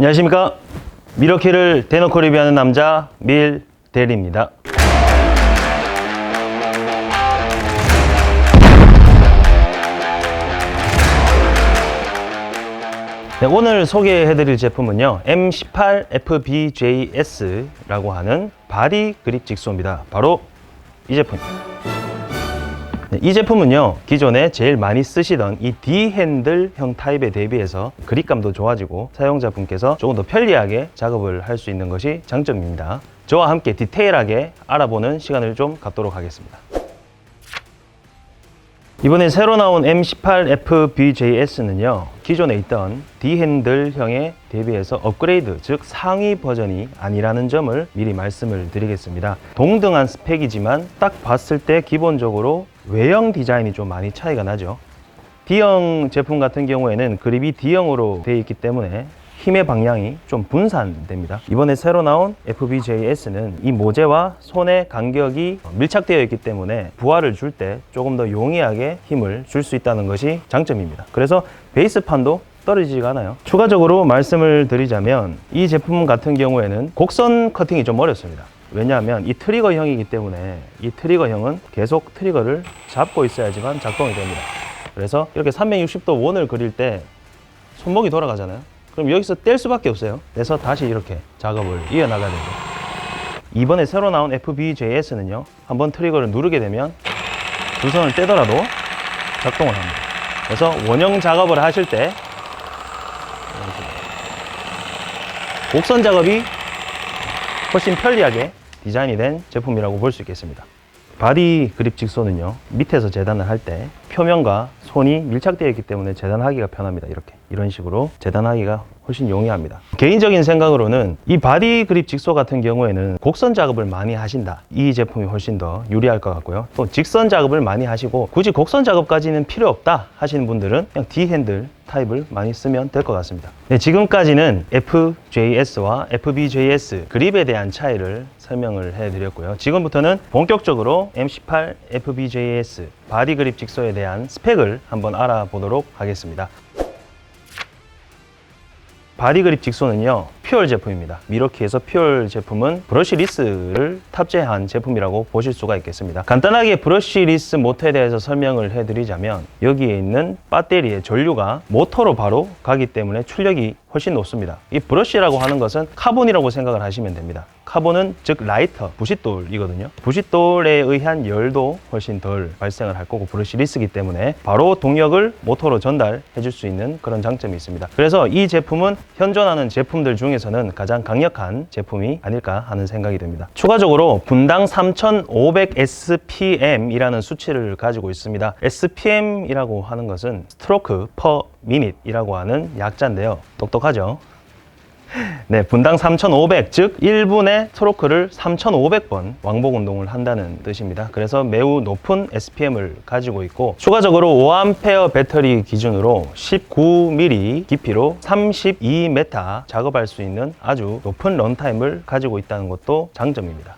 안녕하십니까? 미러키를 대놓고 리뷰하는 남자 밀 대리입니다. 네, 오늘 소개해드릴 제품은요 M18FBJS라고 하는 바디 그립 직소입니다. 바로 이 제품입니다. 네, 이 제품은요 기존에 제일 많이 쓰시던 이 D핸들형 타입에 대비해서 그립감도 좋아지고 사용자분께서 조금 더 편리하게 작업을 할 수 있는 것이 장점입니다. 저와 함께 디테일하게 알아보는 시간을 좀 갖도록 하겠습니다. 이번에 새로 나온 M18FBJS는요 기존에 있던 D핸들형에 대비해서 업그레이드 즉 상위 버전이 아니라는 점을 미리 말씀을 드리겠습니다. 동등한 스펙이지만 딱 봤을 때 기본적으로 외형 디자인이 좀 많이 차이가 나죠 D형 제품 같은 경우에는 그립이 D형으로 되어 있기 때문에 힘의 방향이 좀 분산됩니다. 이번에 새로 나온 FBJS는 이 모재와 손의 간격이 밀착되어 있기 때문에 부하를 줄 때 조금 더 용이하게 힘을 줄 수 있다는 것이 장점입니다. 그래서 베이스판도 떨어지지가 않아요. 추가적으로 말씀을 드리자면 이 제품 같은 경우에는 곡선 커팅이 좀 어렵습니다. 왜냐하면 이 트리거형이기 때문에 이 트리거형은 계속 트리거를 잡고 있어야지만 작동이 됩니다. 그래서 이렇게 360도 원을 그릴 때 손목이 돌아가잖아요. 그럼 여기서 뗄 수밖에 없어요. 그래서 다시 이렇게 작업을 이어나가야 되죠. 이번에 새로 나온 FBJS는요. 한번 트리거를 누르게 되면 두 손을 떼더라도 작동을 합니다. 그래서 원형 작업을 하실 때 곡선 작업이 훨씬 편리하게 디자인이 된 제품이라고 볼 수 있겠습니다. 바디 그립 직소는요 밑에서 재단을 할 때 표면과 손이 밀착되어 있기 때문에 재단하기가 편합니다. 이렇게. 이런 식으로 재단하기가 훨씬 용이합니다. 개인적인 생각으로는 이 바디 그립 직소 같은 경우에는 곡선 작업을 많이 하신다. 이 제품이 훨씬 더 유리할 것 같고요. 또 직선 작업을 많이 하시고 굳이 곡선 작업까지는 필요 없다 하시는 분들은 그냥 D 핸들 타입을 많이 쓰면 될 것 같습니다. 네, 지금까지는 FJS와 FBJS 그립에 대한 차이를 설명을 해드렸고요. 지금부터는 본격적으로 M18 FBJS 바디 그립 직소에 대한 스펙을 한번 알아보도록 하겠습니다. 바디 그립 직소는요 퓨얼 제품입니다 미러키에서 퓨얼 제품은 브러쉬 리스를 탑재한 제품이라고 보실 수가 있겠습니다 간단하게 브러쉬 리스 모터에 대해서 설명을 해드리자면 여기에 있는 배터리의 전류가 모터로 바로 가기 때문에 출력이 훨씬 높습니다 이 브러쉬라고 하는 것은 카본이라고 생각을 하시면 됩니다 카본은 즉 라이터, 부싯돌이거든요. 부싯돌에 의한 열도 훨씬 덜 발생을 할 거고 브러쉬 리스기 때문에 바로 동력을 모터로 전달해 줄 수 있는 그런 장점이 있습니다. 그래서 이 제품은 현존하는 제품들 중에서는 가장 강력한 제품이 아닐까 하는 생각이 듭니다. 추가적으로 분당 3500 SPM이라는 수치를 가지고 있습니다. SPM이라고 하는 것은 스트로크 퍼 미닛이라고 하는 약자인데요. 똑똑하죠? 네, 분당 3,500, 즉 1분에 트로크를 3,500번 왕복 운동을 한다는 뜻입니다. 그래서 매우 높은 SPM을 가지고 있고 추가적으로 5A 배터리 기준으로 19mm 깊이로 32m 작업할 수 있는 아주 높은 런타임을 가지고 있다는 것도 장점입니다.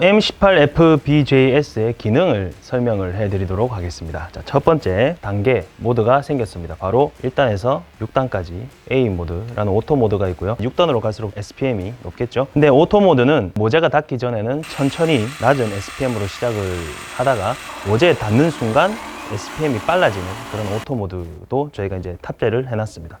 M18FBJS의 기능을 설명을 해드리도록 하겠습니다. 자, 첫 번째 단계 모드가 생겼습니다. 바로 1단에서 6단까지 A 모드라는 오토 모드가 있고요. 6단으로 갈수록 SPM이 높겠죠. 근데 오토 모드는 모재가 닿기 전에는 천천히 낮은 SPM으로 시작을 하다가 모재에 닿는 순간 SPM이 빨라지는 그런 오토 모드도 저희가 이제 탑재를 해놨습니다.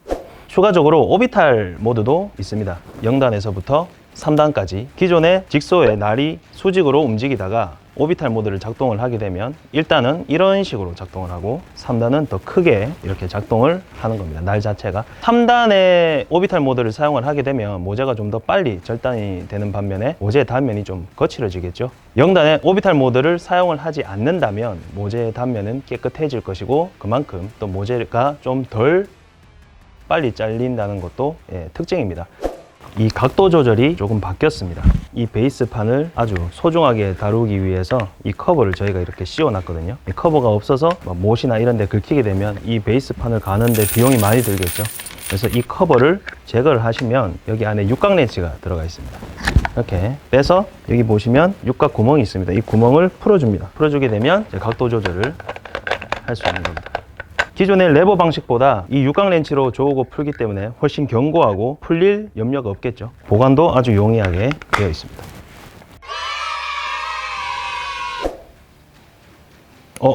추가적으로 오비탈 모드도 있습니다. 0단에서부터 3단까지 기존의 직소의 날이 수직으로 움직이다가 오비탈 모드를 작동을 하게 되면 1단은 이런 식으로 작동을 하고 3단은 더 크게 이렇게 작동을 하는 겁니다. 날 자체가 3단의 오비탈 모드를 사용을 하게 되면 모재가 좀 더 빨리 절단이 되는 반면에 모재의 단면이 좀 거칠어지겠죠. 0단의 오비탈 모드를 사용을 하지 않는다면 모재의 단면은 깨끗해질 것이고 그만큼 또 모재가 좀 덜 빨리 잘린다는 것도 예, 특징입니다. 이 각도 조절이 조금 바뀌었습니다. 이 베이스판을 아주 소중하게 다루기 위해서 이 커버를 저희가 이렇게 씌워 놨거든요. 이 커버가 없어서 뭐 못이나 이런 데 긁히게 되면 이 베이스판을 가는데 비용이 많이 들겠죠. 그래서 이 커버를 제거를 하시면 여기 안에 육각 렌치가 들어가 있습니다. 이렇게 빼서 여기 보시면 육각 구멍이 있습니다. 이 구멍을 풀어줍니다. 풀어주게 되면 각도 조절을 할 수 있는 겁니다. 기존의 레버 방식보다 이 육각 렌치로 조우고 풀기 때문에 훨씬 견고하고 풀릴 염려가 없겠죠. 보관도 아주 용이하게 되어 있습니다. 어?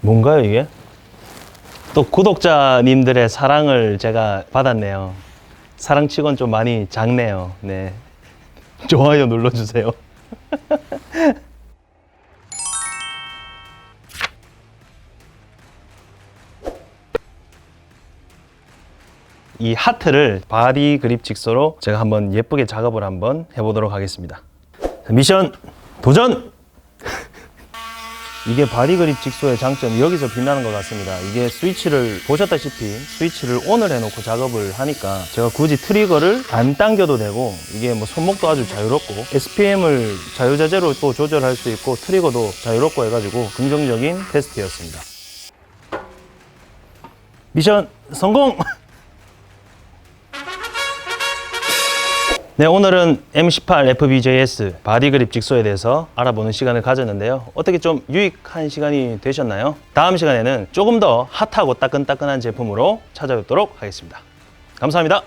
뭔가요 이게? 또 구독자님들의 사랑을 제가 받았네요. 사랑치곤 좀 많이 작네요. 네. 좋아요 눌러주세요. 이 하트를 바디 그립 직소로 제가 한번 예쁘게 작업을 한번 해보도록 하겠습니다. 자, 미션 도전! 이게 바디 그립 직소의 장점이 여기서 빛나는 것 같습니다. 이게 스위치를 보셨다시피 스위치를 ON을 해놓고 작업을 하니까 제가 굳이 트리거를 안 당겨도 되고 이게 뭐 손목도 아주 자유롭고 SPM을 자유자재로 또 조절할 수 있고 트리거도 자유롭고 해가지고 긍정적인 테스트였습니다. 미션 성공! 네, 오늘은 M18 FBJS 바디 그립 직소에 대해서 알아보는 시간을 가졌는데요. 어떻게 좀 유익한 시간이 되셨나요? 다음 시간에는 조금 더 핫하고 따끈따끈한 제품으로 찾아뵙도록 하겠습니다. 감사합니다.